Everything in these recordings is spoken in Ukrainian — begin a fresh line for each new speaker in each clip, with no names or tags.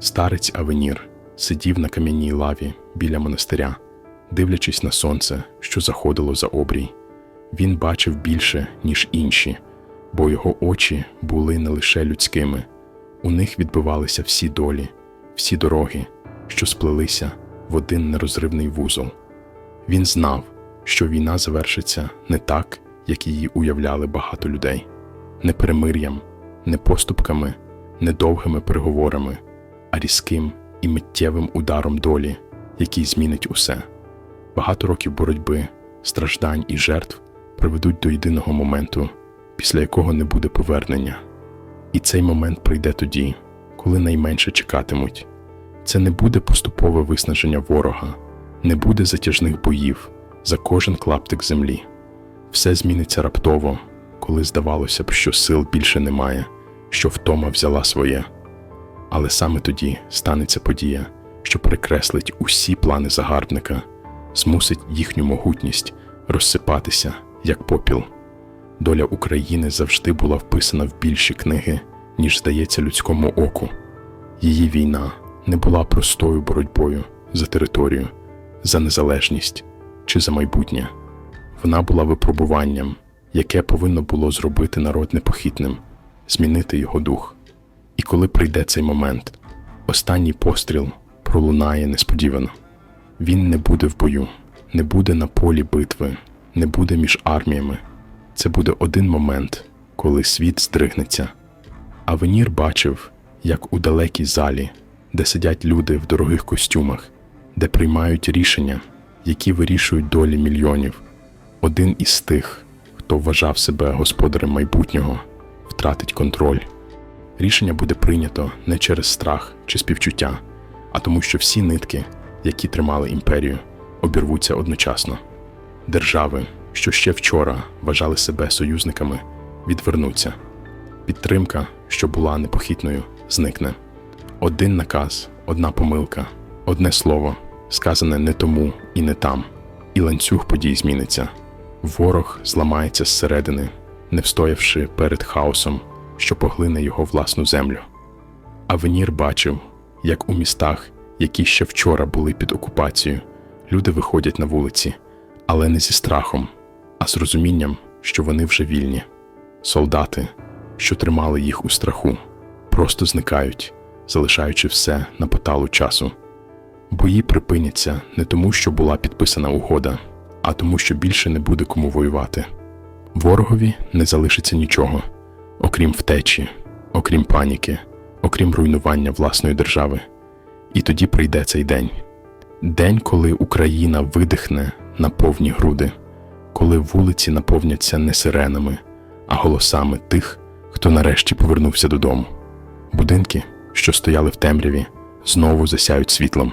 Старець Авенір сидів на кам'яній лаві біля монастиря, дивлячись на сонце, що заходило за обрій. Він бачив більше, ніж інші, бо його очі були не лише людськими, у них відбивалися всі долі, всі дороги, що сплелися в один нерозривний вузол. Він знав, що війна завершиться не так, як її уявляли багато людей, не перемир'ям, не поступками, не довгими переговорами, а різким і миттєвим ударом долі, який змінить усе. Багато років боротьби, страждань і жертв приведуть до єдиного моменту, після якого не буде повернення. І цей момент прийде тоді, коли найменше чекатимуть. Це не буде поступове виснаження ворога, не буде затяжних боїв за кожен клаптик землі. Все зміниться раптово, коли здавалося б, що сил більше немає, що втома взяла своє. Але саме тоді станеться подія, що перекреслить усі плани загарбника, змусить їхню могутність розсипатися, як попіл. Доля України завжди була вписана в більші книги, ніж здається людському оку. Її війна не була простою боротьбою за територію, за незалежність чи за майбутнє. Вона була випробуванням, яке повинно було зробити народ непохитним, змінити його дух. Коли прийде цей момент, останній постріл пролунає несподівано. Він не буде в бою, не буде на полі битви, не буде між арміями. Це буде один момент, коли світ здригнеться. Авенір бачив, як у далекій залі, де сидять люди в дорогих костюмах, де приймають рішення, які вирішують долі мільйонів. Один із тих, хто вважав себе господарем майбутнього, втратить контроль. Рішення буде прийнято не через страх чи співчуття, а тому, що всі нитки, які тримали імперію, обірвуться одночасно. Держави, що ще вчора вважали себе союзниками, відвернуться. Підтримка, що була непохитною, зникне. Один наказ, одна помилка, одне слово, сказане не тому і не там, і ланцюг подій зміниться. Ворог зламається зсередини, не встоявши перед хаосом, що поглине його власну землю. Авенір бачив, як у містах, які ще вчора були під окупацією, люди виходять на вулиці, але не зі страхом, а з розумінням, що вони вже вільні. Солдати, що тримали їх у страху, просто зникають, залишаючи все на поталу часу. Бої припиняться не тому, що була підписана угода, а тому, що більше не буде кому воювати. Ворогові не залишиться нічого, окрім втечі, окрім паніки, окрім руйнування власної держави. І тоді прийде цей день день, коли Україна видихне на повні груди, коли вулиці наповняться не сиренами, а голосами тих, хто нарешті повернувся додому. Будинки, що стояли в темряві, знову засяють світлом.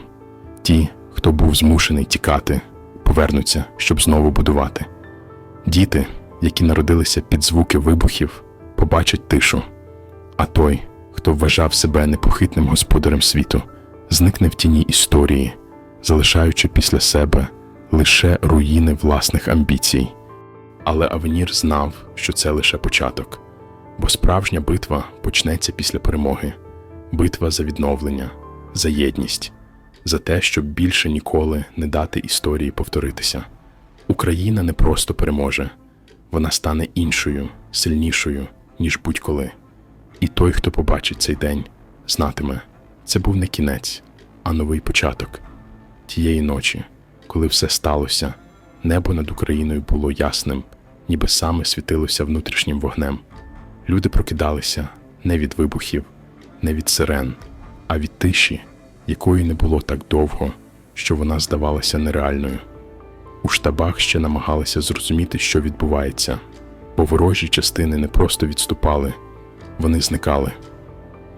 Ті, хто був змушений тікати, повернуться, щоб знову будувати. Діти, які народилися під звуки вибухів, побачать тишу. А той, хто вважав себе непохитним господарем світу, зникне в тіні історії, залишаючи після себе лише руїни власних амбіцій. Але Авенір знав, що це лише початок, бо справжня битва почнеться після перемоги битва за відновлення, за єдність, за те, щоб більше ніколи не дати історії повторитися. Україна не просто переможе, вона стане іншою, сильнішою, ніж будь-коли. І той, хто побачить цей день, знатиме, це був не кінець, а новий початок. Тієї ночі, коли все сталося, небо над Україною було ясним, ніби саме світилося внутрішнім вогнем. Люди прокидалися не від вибухів, не від сирен, а від тиші, якої не було так довго, що вона здавалася нереальною. У штабах ще намагалися зрозуміти, що відбувається, бо ворожі частини не просто відступали, вони зникали.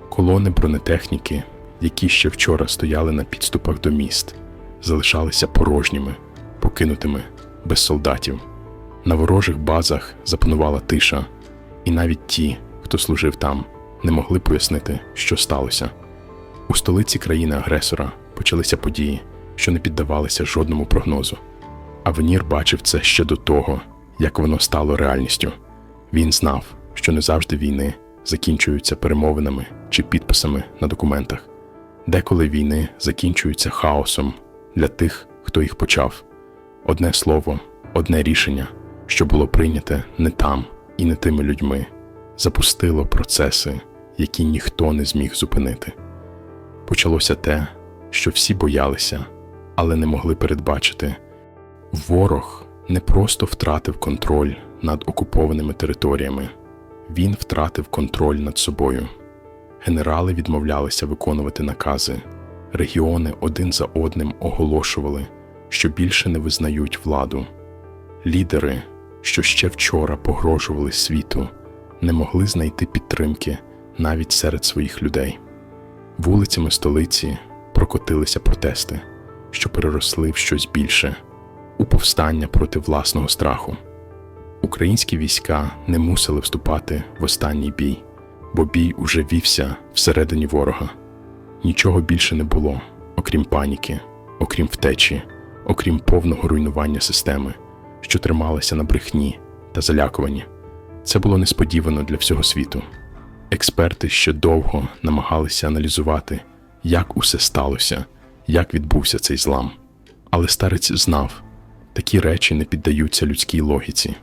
Колони бронетехніки, які ще вчора стояли на підступах до міст, залишалися порожніми, покинутими, без солдатів. На ворожих базах запанувала тиша, і навіть ті, хто служив там, не могли пояснити, що сталося. У столиці країни-агресора почалися події, що не піддавалися жодному прогнозу. Авенір бачив це ще до того, як воно стало реальністю. Він знав, що не завжди війни закінчуються перемовинами чи підписами на документах. Деколи війни закінчуються хаосом для тих, хто їх почав. Одне слово, одне рішення, що було прийняте не там і не тими людьми, запустило процеси, які ніхто не зміг зупинити. Почалося те, що всі боялися, але не могли передбачити. Ворог не просто втратив контроль над окупованими територіями, він втратив контроль над собою. Генерали відмовлялися виконувати накази, регіони один за одним оголошували, що більше не визнають владу. Лідери, що ще вчора погрожували світу, не могли знайти підтримки навіть серед своїх людей. Вулицями столиці прокотилися протести, що переросли в щось більше у повстання проти власного страху. Українські війська не мусили вступати в останній бій, бо бій уже вівся всередині ворога. Нічого більше не було, окрім паніки, окрім втечі, окрім повного руйнування системи, що трималася на брехні та залякуванні. Це було несподівано для всього світу. Експерти ще довго намагалися аналізувати, як усе сталося, як відбувся цей злам. Але старець знав, такі речі не піддаються людській логіці.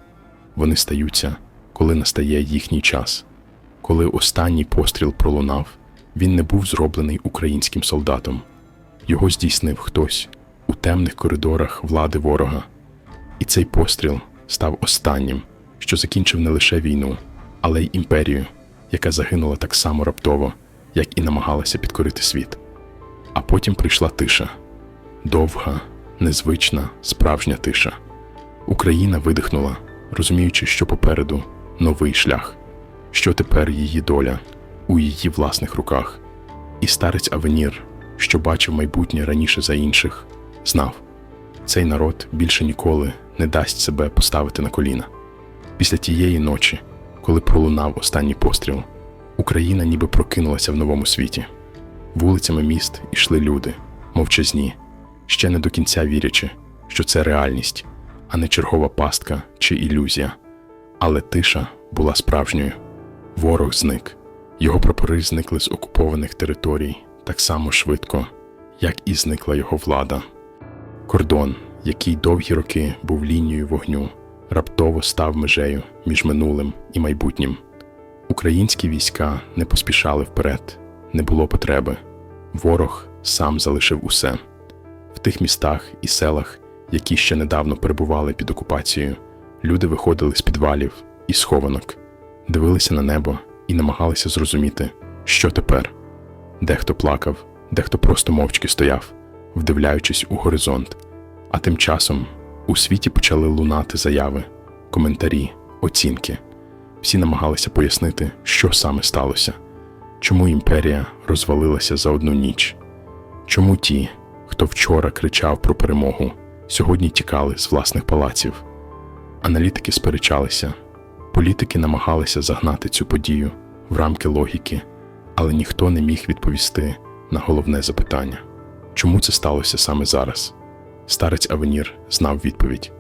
Вони стаються, коли настає їхній час. Коли останній постріл пролунав, він не був зроблений українським солдатом. Його здійснив хтось у темних коридорах влади ворога. І цей постріл став останнім, що закінчив не лише війну, але й імперію, яка загинула так само раптово, як і намагалася підкорити світ. А потім прийшла тиша довга, незвична, справжня тиша. Україна видихнула, розуміючи, що попереду новий шлях, що тепер її доля у її власних руках. І старець Авенір, що бачив майбутнє раніше за інших, знав цей народ більше ніколи не дасть себе поставити на коліна. Після тієї ночі, коли пролунав останній постріл, Україна ніби прокинулася в новому світі. Вулицями міст ішли люди, мовчазні, ще не до кінця вірячи, що це реальність, а не чергова пастка чи ілюзія. Але тиша була справжньою. Ворог зник, його прапори зникли з окупованих територій так само швидко, як і зникла його влада. Кордон, який довгі роки був лінією вогню, раптово став межею між минулим і майбутнім. Українські війська не поспішали вперед, не було потреби. Ворог сам залишив усе. Тих містах і селах, які ще недавно перебували під окупацією, люди виходили з підвалів і схованок, дивилися на небо і намагалися зрозуміти, що тепер. Дехто плакав, дехто просто мовчки стояв, вдивляючись у горизонт. А тим часом у світі почали лунати заяви, коментарі, оцінки. Всі намагалися пояснити, що саме сталося, чому імперія розвалилася за одну ніч, чому ті, хто вчора кричав про перемогу, сьогодні тікали з власних палаців. Аналітики сперечалися, політики намагалися загнати цю подію в рамки логіки, але ніхто не міг відповісти на головне запитання чому це сталося саме зараз? Старець Авенір знав відповідь.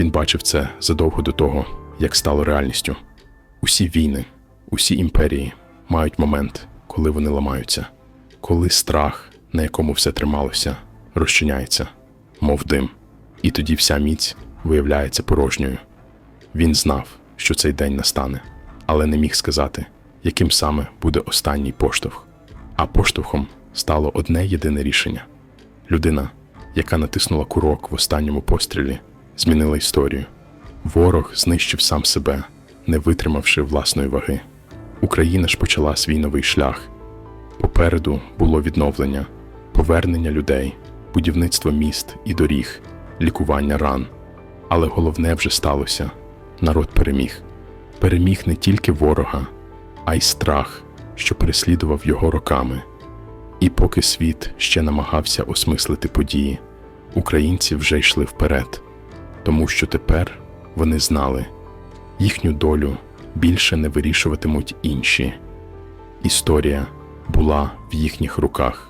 Він бачив це задовго до того, як стало реальністю. Усі війни, усі імперії мають момент, коли вони ламаються, коли страх, на якому все трималося, розчиняється, мов дим, і тоді вся міць виявляється порожньою. Він знав, що цей день настане, але не міг сказати, яким саме буде останній поштовх. А поштовхом стало одне єдине рішення: людина, яка натиснула курок в останньому пострілі, змінила історію. Ворог знищив сам себе, не витримавши власної ваги. Україна ж почала свій новий шлях. Попереду було відновлення, повернення людей, будівництво міст і доріг, лікування ран. Але головне вже сталося народ переміг. Переміг не тільки ворога, а й страх, що переслідував його роками. І поки світ ще намагався осмислити події, українці вже йшли вперед, тому що тепер вони знали, їхню долю більше не вирішуватимуть інші. Історія була в їхніх руках.